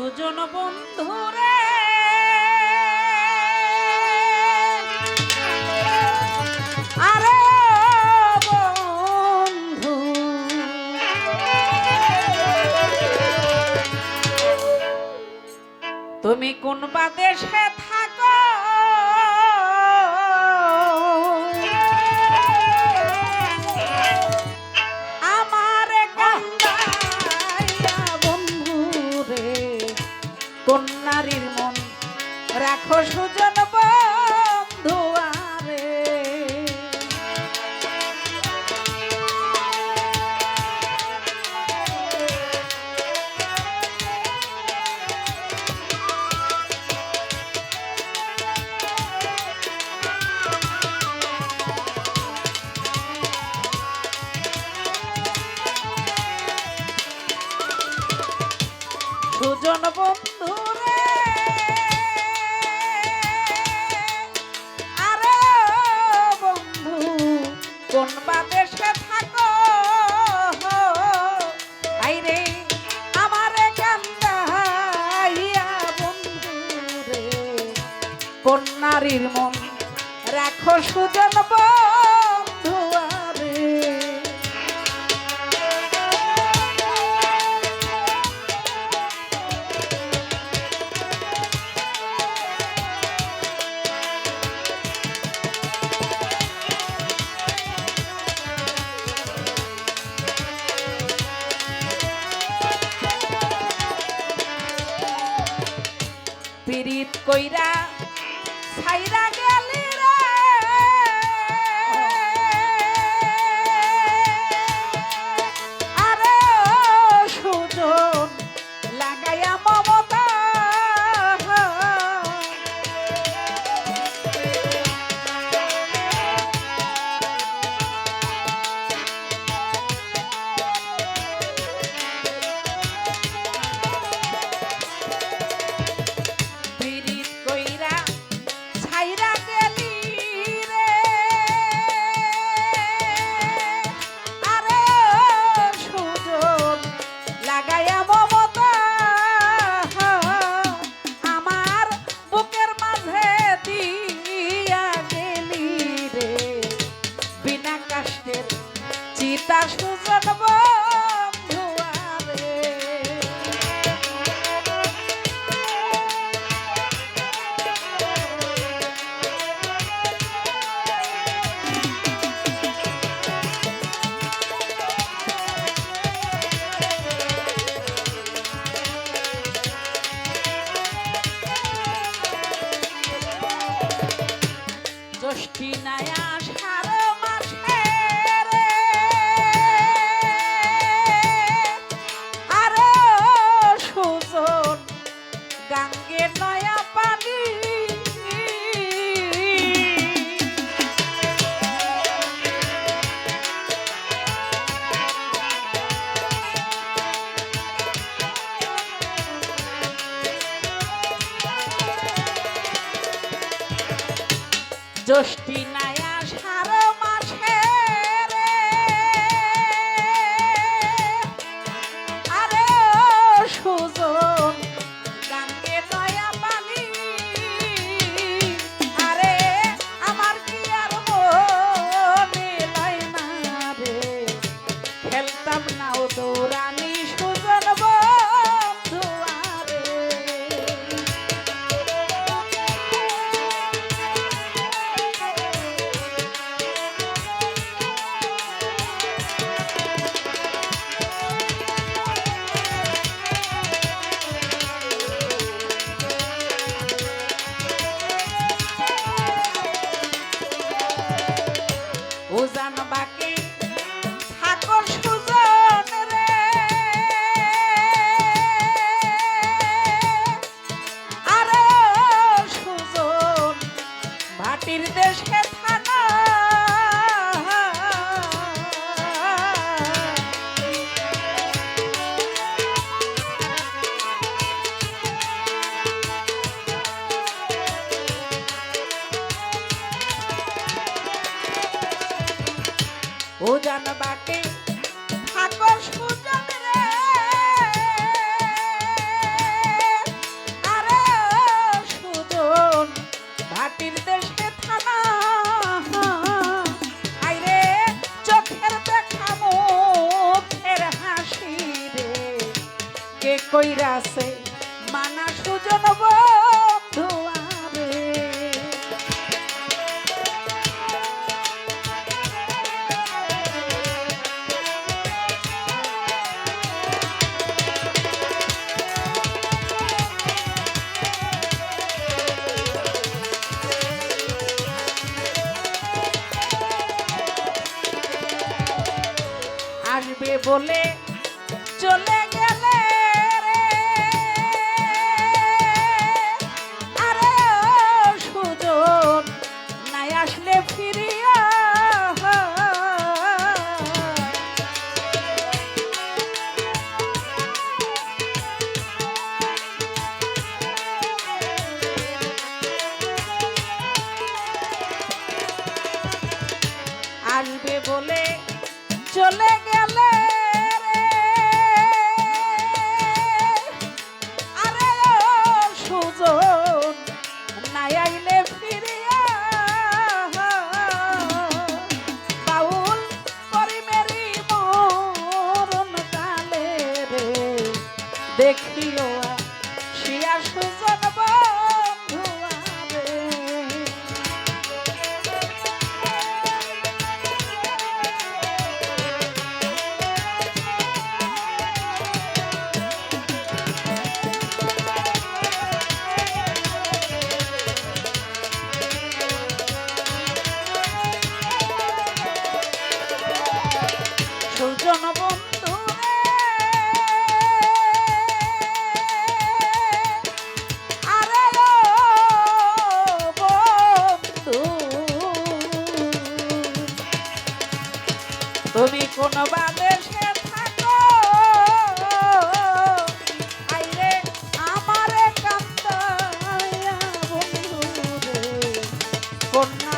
গুরুজন বন্ধুরে। আরে বন্ধু। তুমি কোন বাদেশে থাক দেখো সুজন বন্ধু সুজন বন্ধু সুজন বন্ধু আরে পীড়িত কইরা দক্ষিণায়া জ্যোষ্ঠী নায়া সা কইরাছে মানা সুজন বন্ধু আসবে বলে চলে আসবে বলে চলে গেলে কোন বাদে সে থাকো। আইরে আমারে কান্দায়া বন্ধু রে। কন্যা